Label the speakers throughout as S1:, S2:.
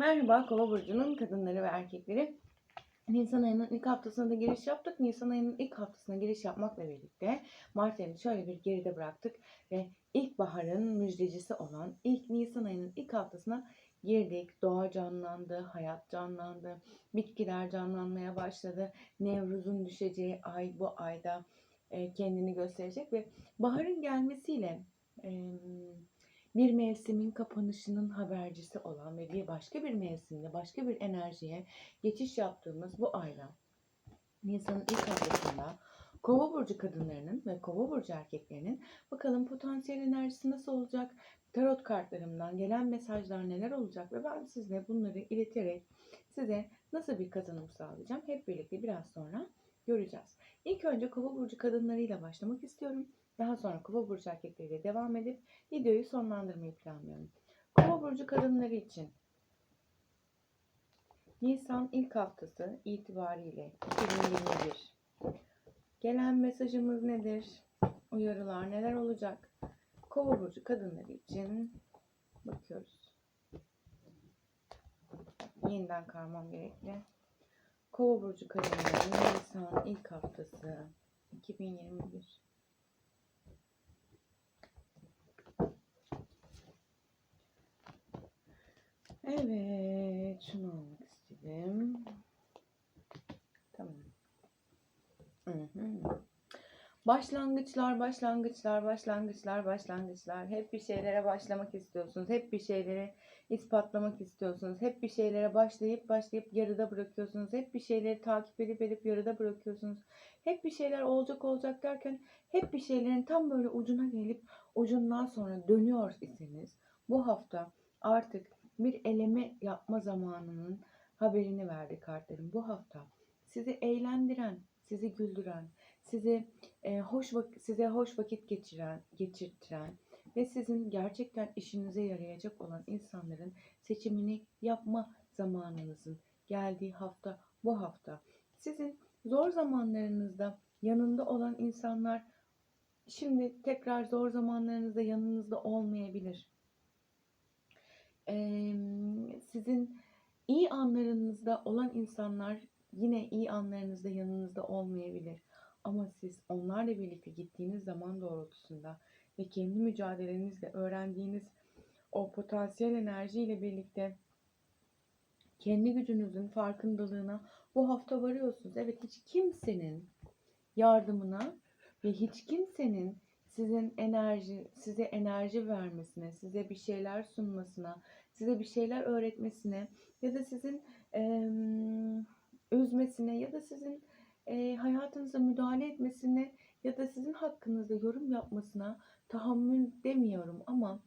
S1: Merhaba Kova burcunun kadınları ve erkekleri. Nisan ayının ilk haftasına da giriş yaptık. Nisan ayının ilk haftasına giriş yapmakla birlikte Mart ayını şöyle bir geride bıraktık ve ilkbaharın müjdecisi olan ilk Nisan ayının ilk haftasına girdik. Doğa canlandı, hayat canlandı, bitkiler canlanmaya başladı. Nevruz'un düşeceği ay bu ayda e, kendini gösterecek ve baharın gelmesiyle bir mevsimin kapanışının habercisi olan ve bir başka bir mevsimde başka bir enerjiye geçiş yaptığımız bu ayda Nisan'ın ilk haftasında Kova burcu kadınlarının ve Kova burcu erkeklerinin bakalım potansiyel enerjisi nasıl olacak? Tarot kartlarımdan gelen mesajlar neler olacak ve ben size bunları ileterek size nasıl bir kazanım sağlayacağım? Hep birlikte biraz sonra göreceğiz. İlk önce Kova burcu kadınlarıyla başlamak istiyorum. Daha sonra Kova burcu erkekleriyle devam edip videoyu sonlandırmayı planlıyorum. Kova burcu kadınları için Nisan ilk haftası itibariyle 2021 gelen mesajımız nedir? Uyarılar neler olacak? Kova burcu kadınları için bakıyoruz. Yeniden karmam gerekli. Kova burcu kadınları Nisan ilk haftası 2021 Evet, şunu almak istedim. Tamam. Başlangıçlar, başlangıçlar, başlangıçlar, başlangıçlar. Hep bir şeylere başlamak istiyorsunuz. Hep bir şeyleri ispatlamak istiyorsunuz. Hep bir şeylere başlayıp başlayıp yarıda bırakıyorsunuz. Hep bir şeyleri takip edip edip yarıda bırakıyorsunuz. Hep bir şeyler olacak olacak derken hep bir şeylerin tam böyle ucuna gelip ucundan sonra dönüyor iseniz bu hafta artık bir eleme yapma zamanının haberini verdi kartlarım. Bu hafta sizi eğlendiren, sizi güldüren, sizi e, hoş size hoş vakit geçiren, geçirtiren ve sizin gerçekten işinize yarayacak olan insanların seçimini yapma zamanınızın geldiği hafta bu hafta. Sizin zor zamanlarınızda yanında olan insanlar şimdi tekrar zor zamanlarınızda yanınızda olmayabilir. Sizin iyi anlarınızda olan insanlar yine iyi anlarınızda yanınızda olmayabilir. Ama siz onlarla birlikte gittiğiniz zaman doğrultusunda ve kendi mücadelenizle öğrendiğiniz o potansiyel enerjiyle birlikte kendi gücünüzün farkındalığına bu hafta varıyorsunuz. Evet hiç kimsenin yardımına ve hiç kimsenin sizin enerji, size enerji vermesine, size bir şeyler sunmasına, size bir şeyler öğretmesine ya da sizin eee, üzmesine ya da sizin eee, hayatınıza müdahale etmesine ya da sizin hakkınızda yorum yapmasına tahammül demiyorum ama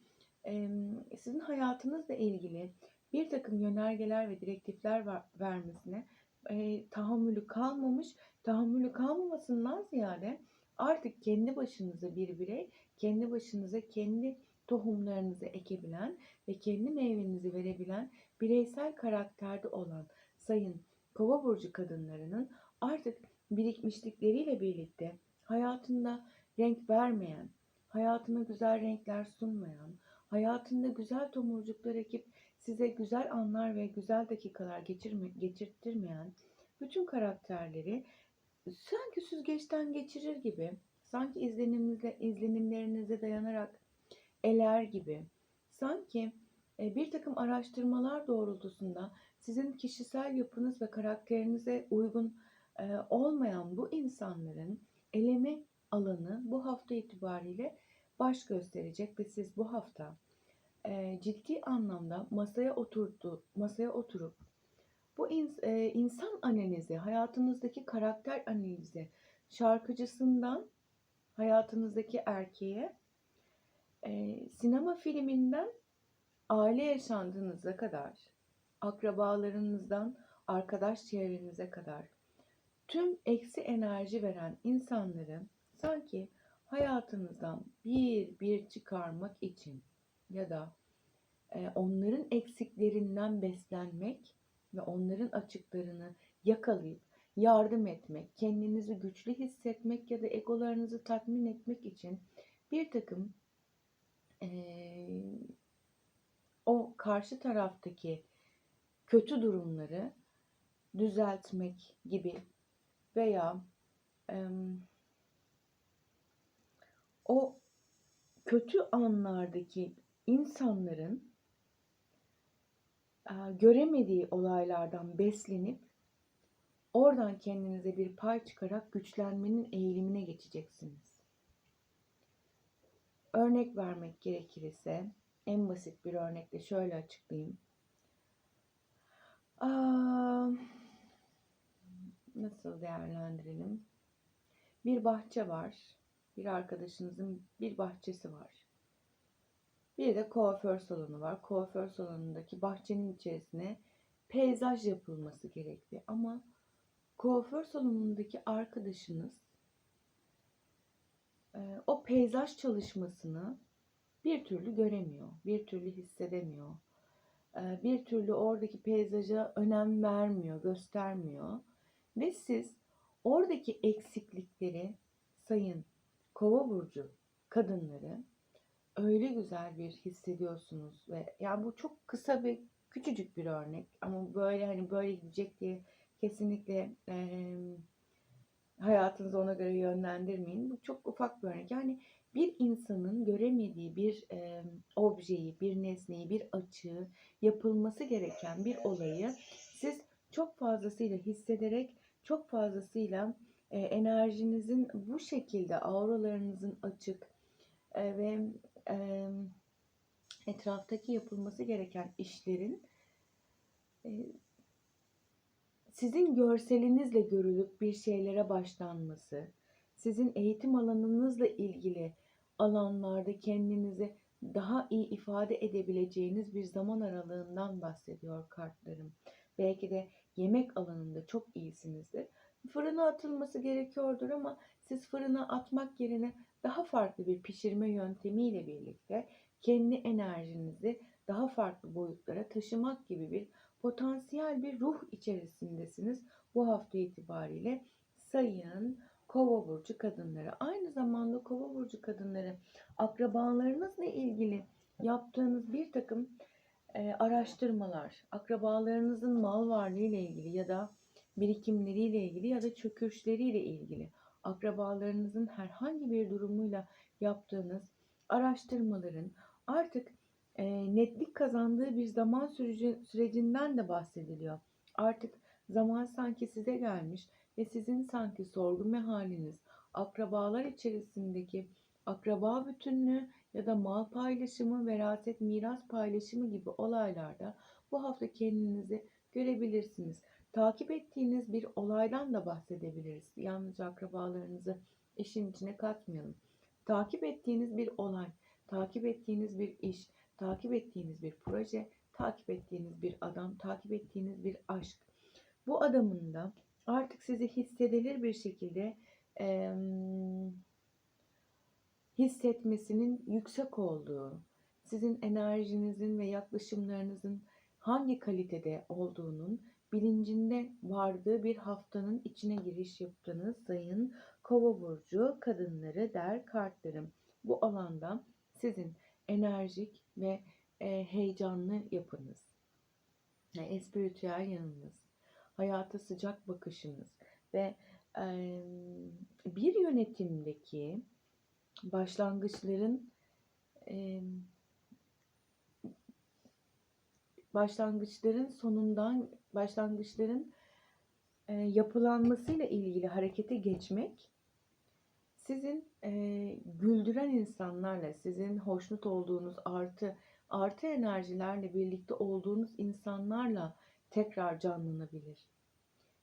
S1: eee, sizin hayatınızla ilgili bir takım yönergeler ve direktifler ver- vermesine eee, tahammülü kalmamış, tahammülü kalmamasından ziyade artık kendi başınıza bir birey, kendi başınıza kendi tohumlarınızı ekebilen ve kendi meyvenizi verebilen bireysel karakterde olan sayın kova burcu kadınlarının artık birikmişlikleriyle birlikte hayatında renk vermeyen, hayatına güzel renkler sunmayan, hayatında güzel tomurcuklar ekip size güzel anlar ve güzel dakikalar geçirme, geçirttirmeyen bütün karakterleri sanki süzgeçten geçirir gibi, sanki izlenimlerinize dayanarak eler gibi, sanki e, bir takım araştırmalar doğrultusunda sizin kişisel yapınız ve karakterinize uygun e, olmayan bu insanların eleme alanı bu hafta itibariyle baş gösterecek ve siz bu hafta e, ciddi anlamda masaya oturdu, masaya oturup bu ins- insan analizi, hayatınızdaki karakter analizi, şarkıcısından hayatınızdaki erkeğe, e, sinema filminden aile yaşantınıza kadar, akrabalarınızdan arkadaş çevrenize kadar tüm eksi enerji veren insanları sanki hayatınızdan bir bir çıkarmak için ya da e, onların eksiklerinden beslenmek ve onların açıklarını yakalayıp yardım etmek, kendinizi güçlü hissetmek ya da egolarınızı tatmin etmek için bir takım eee, o karşı taraftaki kötü durumları düzeltmek gibi veya em, o kötü anlardaki insanların e, göremediği olaylardan beslenip oradan kendinize bir pay çıkarak güçlenmenin eğilimine geçeceksiniz. Örnek vermek gerekirse en basit bir örnekle şöyle açıklayayım. Aa, nasıl değerlendirelim? Bir bahçe var. Bir arkadaşınızın bir bahçesi var. Bir de kuaför salonu var. Kuaför salonundaki bahçenin içerisine peyzaj yapılması gerekli. Ama kuaför salonundaki arkadaşınız o peyzaj çalışmasını bir türlü göremiyor, bir türlü hissedemiyor, e, bir türlü oradaki peyzaja önem vermiyor, göstermiyor. Ve siz oradaki eksiklikleri sayın kova burcu kadınları öyle güzel bir hissediyorsunuz ve yani bu çok kısa bir küçücük bir örnek ama böyle hani böyle gidecek diye kesinlikle e, hayatınızı ona göre yönlendirmeyin. Bu çok ufak bir örnek. Yani bir insanın göremediği bir e, objeyi, bir nesneyi, bir açığı yapılması gereken bir olayı siz çok fazlasıyla hissederek, çok fazlasıyla e, enerjinizin bu şekilde auralarınızın açık e, ve e, etraftaki yapılması gereken işlerin e, sizin görselinizle görülüp bir şeylere başlanması, sizin eğitim alanınızla ilgili alanlarda kendinizi daha iyi ifade edebileceğiniz bir zaman aralığından bahsediyor kartlarım. Belki de yemek alanında çok iyisinizdir. Fırına atılması gerekiyordur ama siz fırına atmak yerine daha farklı bir pişirme yöntemiyle birlikte kendi enerjinizi daha farklı boyutlara taşımak gibi bir potansiyel bir ruh içerisindesiniz bu hafta itibariyle sayın kova burcu kadınları. Aynı zamanda kova burcu kadınları akrabalarınızla ilgili yaptığınız bir takım e, araştırmalar, akrabalarınızın mal varlığı ile ilgili ya da birikimleriyle ilgili ya da çöküşleriyle ilgili akrabalarınızın herhangi bir durumuyla yaptığınız araştırmaların artık e, netlik kazandığı bir zaman süreci, sürecinden de bahsediliyor. Artık zaman sanki size gelmiş ve sizin sanki sorgu haliniz, akrabalar içerisindeki akraba bütünlüğü ya da mal paylaşımı, veraset, miras paylaşımı gibi olaylarda bu hafta kendinizi görebilirsiniz. Takip ettiğiniz bir olaydan da bahsedebiliriz. Yalnızca akrabalarınızı işin içine katmayalım. Takip ettiğiniz bir olay, takip ettiğiniz bir iş, takip ettiğiniz bir proje, takip ettiğiniz bir adam, takip ettiğiniz bir aşk. Bu adamın da artık sizi hissedilir bir şekilde e, hissetmesinin yüksek olduğu, sizin enerjinizin ve yaklaşımlarınızın hangi kalitede olduğunun bilincinde vardığı bir haftanın içine giriş yaptığınız sayın kova burcu kadınları der kartlarım. Bu alanda sizin enerjik ve e, heyecanlı yapınız, yani espiritüel yanınız, hayata sıcak bakışınız ve e, bir yönetimdeki başlangıçların e, başlangıçların sonundan başlangıçların e, yapılanmasıyla ilgili harekete geçmek sizin e, güldüren insanlarla, sizin hoşnut olduğunuz artı artı enerjilerle birlikte olduğunuz insanlarla tekrar canlanabilir.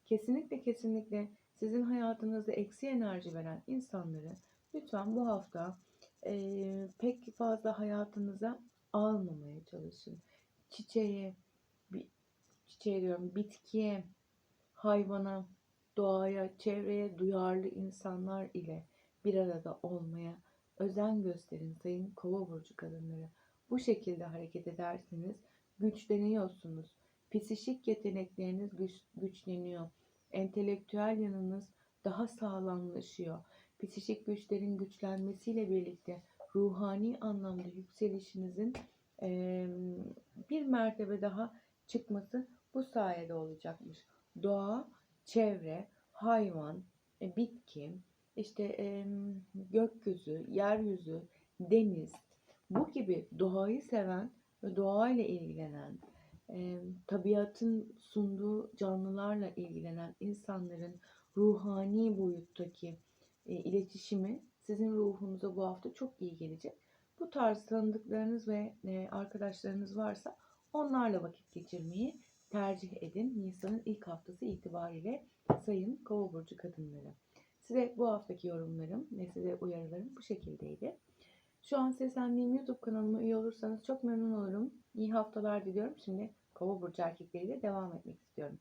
S1: Kesinlikle kesinlikle sizin hayatınızda eksi enerji veren insanları lütfen bu hafta e, pek fazla hayatınıza almamaya çalışın. Çiçeğe, bir, çiçeğe diyorum, bitkiye, hayvana, doğaya, çevreye duyarlı insanlar ile bir arada olmaya özen gösterin sayın kova burcu kadınları. Bu şekilde hareket ederseniz güçleniyorsunuz. Psişik yetenekleriniz güç, güçleniyor. Entelektüel yanınız daha sağlamlaşıyor. Psişik güçlerin güçlenmesiyle birlikte ruhani anlamda yükselişinizin e, bir mertebe daha çıkması bu sayede olacakmış. Doğa, çevre, hayvan, e, bitki, işte e, gökyüzü, yeryüzü, deniz bu gibi doğayı seven ve doğayla ilgilenen, e, tabiatın sunduğu canlılarla ilgilenen insanların ruhani boyuttaki e, iletişimi sizin ruhunuza bu hafta çok iyi gelecek. Bu tarz tanıdıklarınız ve e, arkadaşlarınız varsa onlarla vakit geçirmeyi tercih edin. Nisan'ın ilk haftası itibariyle sayın Kova burcu kadınları. Size bu haftaki yorumlarım ve size uyarılarım bu şekildeydi. Şu an seslendiğim YouTube kanalıma üye olursanız çok memnun olurum. İyi haftalar diliyorum. Şimdi Kova burcu erkekleriyle devam etmek istiyorum.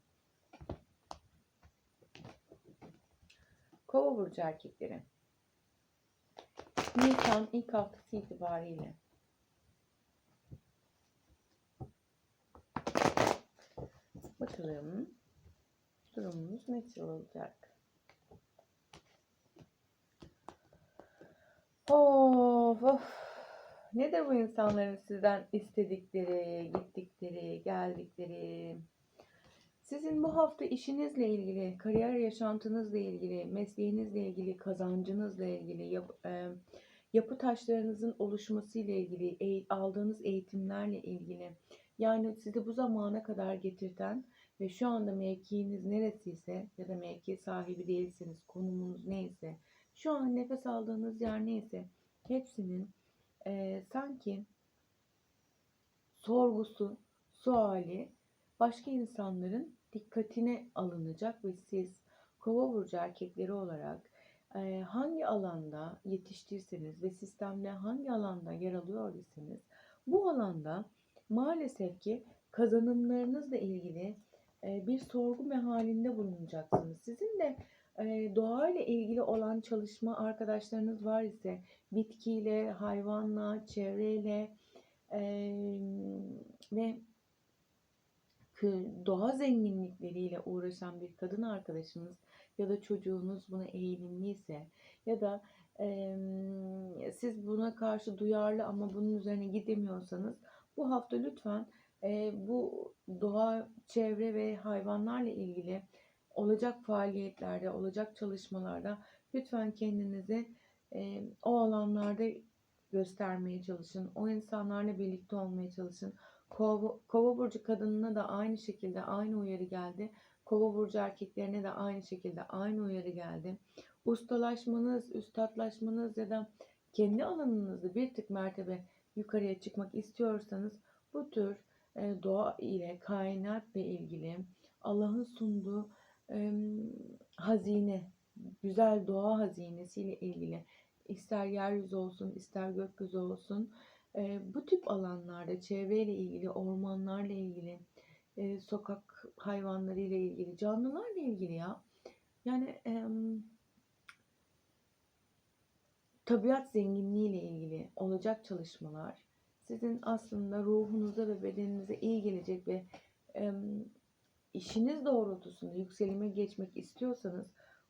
S1: Kova burcu erkekleri. Nisan ilk haftası itibariyle bakalım durumumuz nasıl olacak? Of of. Nedir bu insanların sizden istedikleri, gittikleri, geldikleri? Sizin bu hafta işinizle ilgili, kariyer yaşantınızla ilgili, mesleğinizle ilgili, kazancınızla ilgili, yap, e, yapı taşlarınızın oluşması ile ilgili, e, aldığınız eğitimlerle ilgili, yani sizi bu zamana kadar getirten ve şu anda mevkiiniz neresiyse ya da mevki sahibi değilseniz, konumunuz neyse, şu an nefes aldığınız yer neyse, hepsinin e, sanki sorgusu, suali başka insanların dikkatine alınacak ve siz kova burcu erkekleri olarak e, hangi alanda yetiştiyseniz ve sistemde hangi alanda yer alıyor iseniz bu alanda maalesef ki kazanımlarınızla ilgili e, bir sorgu mehalinde bulunacaksınız. Sizin de doğayla ilgili olan çalışma arkadaşlarınız var ise bitkiyle, hayvanla, çevreyle e, ve doğa zenginlikleriyle uğraşan bir kadın arkadaşınız ya da çocuğunuz buna eğilimliyse ya da e, siz buna karşı duyarlı ama bunun üzerine gidemiyorsanız bu hafta lütfen e, bu doğa, çevre ve hayvanlarla ilgili olacak faaliyetlerde, olacak çalışmalarda lütfen kendinizi e, o alanlarda göstermeye çalışın. O insanlarla birlikte olmaya çalışın. Kova, Kova burcu kadınına da aynı şekilde aynı uyarı geldi. Kova burcu erkeklerine de aynı şekilde aynı uyarı geldi. Ustalaşmanız, üstadlaşmanız ya da kendi alanınızda bir tık mertebe yukarıya çıkmak istiyorsanız bu tür e, doğa ile kainatla ilgili Allah'ın sunduğu e, hazine, güzel doğa hazinesiyle ilgili ister yeryüzü olsun ister gökyüzü olsun e, bu tip alanlarda çevreyle ilgili, ormanlarla ilgili, e, sokak hayvanlarıyla ilgili, canlılarla ilgili ya. Yani e, tabiat zenginliğiyle ilgili olacak çalışmalar sizin aslında ruhunuza ve bedeninize iyi gelecek ve e, işiniz doğrultusunda yükselime geçmek istiyorsanız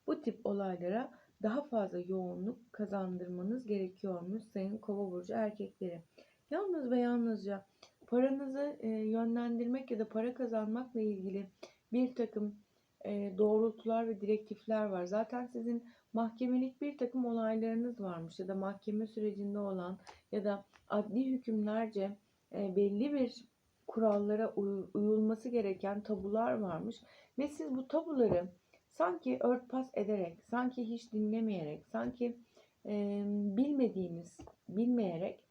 S1: bu tip olaylara daha fazla yoğunluk kazandırmanız gerekiyormuş sayın kova burcu erkekleri. Yalnız ve yalnızca paranızı e, yönlendirmek ya da para kazanmakla ilgili bir takım e, doğrultular ve direktifler var. Zaten sizin mahkemelik bir takım olaylarınız varmış ya da mahkeme sürecinde olan ya da adli hükümlerce e, belli bir kurallara uyulması gereken tabular varmış ve siz bu tabuları sanki örtbas ederek, sanki hiç dinlemeyerek, sanki e, bilmediğiniz, bilmeyerek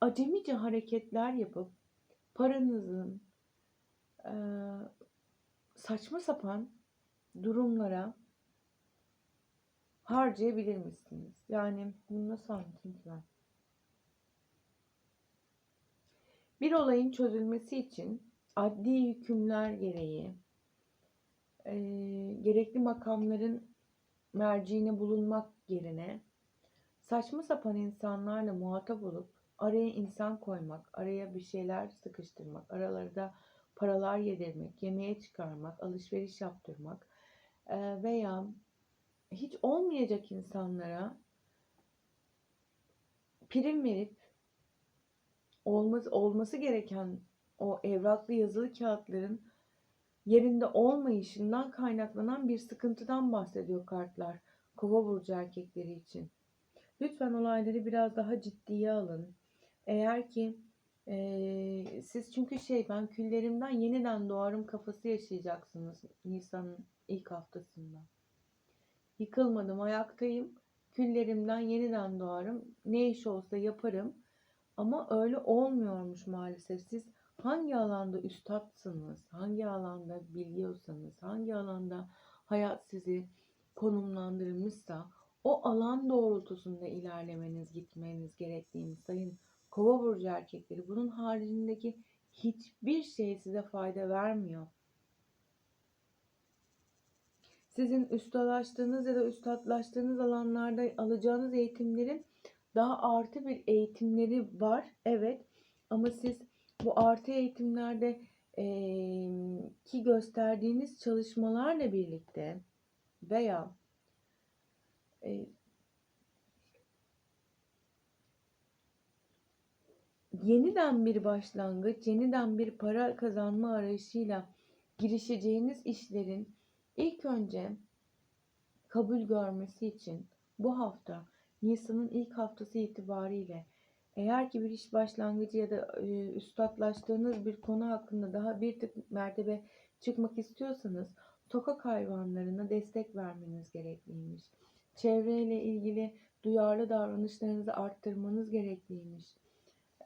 S1: acemice hareketler yapıp paranızın e, saçma sapan durumlara harcayabilir misiniz? Yani bunu nasıl anlatayım ki ben? Bir olayın çözülmesi için adli hükümler gereği e, gerekli makamların merciine bulunmak yerine saçma sapan insanlarla muhatap olup araya insan koymak, araya bir şeyler sıkıştırmak, aralarda paralar yedirmek, yemeğe çıkarmak, alışveriş yaptırmak e, veya hiç olmayacak insanlara prim verip olması, olması gereken o evraklı yazılı kağıtların yerinde olmayışından kaynaklanan bir sıkıntıdan bahsediyor kartlar. Kova burcu erkekleri için. Lütfen olayları biraz daha ciddiye alın. Eğer ki eee, siz çünkü şey ben küllerimden yeniden doğarım kafası yaşayacaksınız Nisan'ın ilk haftasında. Yıkılmadım, ayaktayım. Küllerimden yeniden doğarım. Ne iş olsa yaparım. Ama öyle olmuyormuş maalesef. Siz hangi alanda üstadsınız, hangi alanda biliyorsanız, hangi alanda hayat sizi konumlandırmışsa o alan doğrultusunda ilerlemeniz, gitmeniz gerektiğini sayın Kova burcu erkekleri. Bunun haricindeki hiçbir şey size fayda vermiyor. Sizin ustalaştığınız ya da üstadlaştığınız alanlarda alacağınız eğitimlerin daha artı bir eğitimleri var. Evet. Ama siz bu artı eğitimlerde eee, ki gösterdiğiniz çalışmalarla birlikte veya e, yeniden bir başlangıç, yeniden bir para kazanma arayışıyla girişeceğiniz işlerin ilk önce kabul görmesi için bu hafta Nisan'ın ilk haftası itibariyle eğer ki bir iş başlangıcı ya da e, üstadlaştığınız bir konu hakkında daha bir tık mertebe çıkmak istiyorsanız sokak hayvanlarına destek vermeniz gerekliymiş. Çevreyle ilgili duyarlı davranışlarınızı arttırmanız gerekliymiş.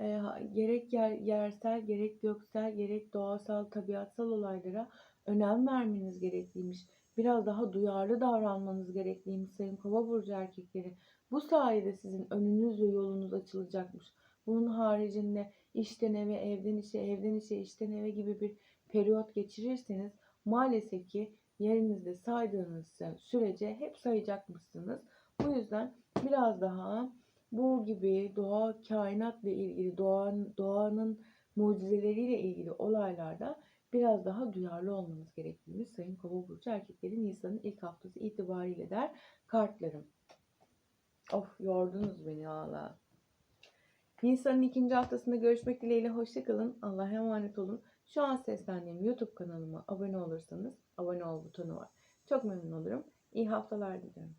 S1: E, gerek yer, yersel, gerek göksel, gerek doğasal, tabiatsal olaylara önem vermeniz gerekliymiş. Biraz daha duyarlı davranmanız gerekliymiş sayın kova burcu erkekleri. Bu sayede sizin önünüz ve yolunuz açılacakmış. Bunun haricinde işten eve, evden işe, evden işe, işten eve gibi bir periyot geçirirseniz maalesef ki yerinizde saydığınız sürece hep sayacakmışsınız. Bu yüzden biraz daha bu gibi doğa, kainatla ilgili, doğanın, doğanın mucizeleriyle ilgili olaylarda biraz daha duyarlı olmanız gerektiğini Sayın Kova Burcu erkekleri Nisan'ın ilk haftası itibariyle der kartlarım. Of yordunuz beni valla. Nisan'ın ikinci haftasında görüşmek dileğiyle hoşçakalın. Allah'a emanet olun. Şu an seslendiğim YouTube kanalıma abone olursanız abone ol butonu var. Çok memnun olurum. İyi haftalar diliyorum.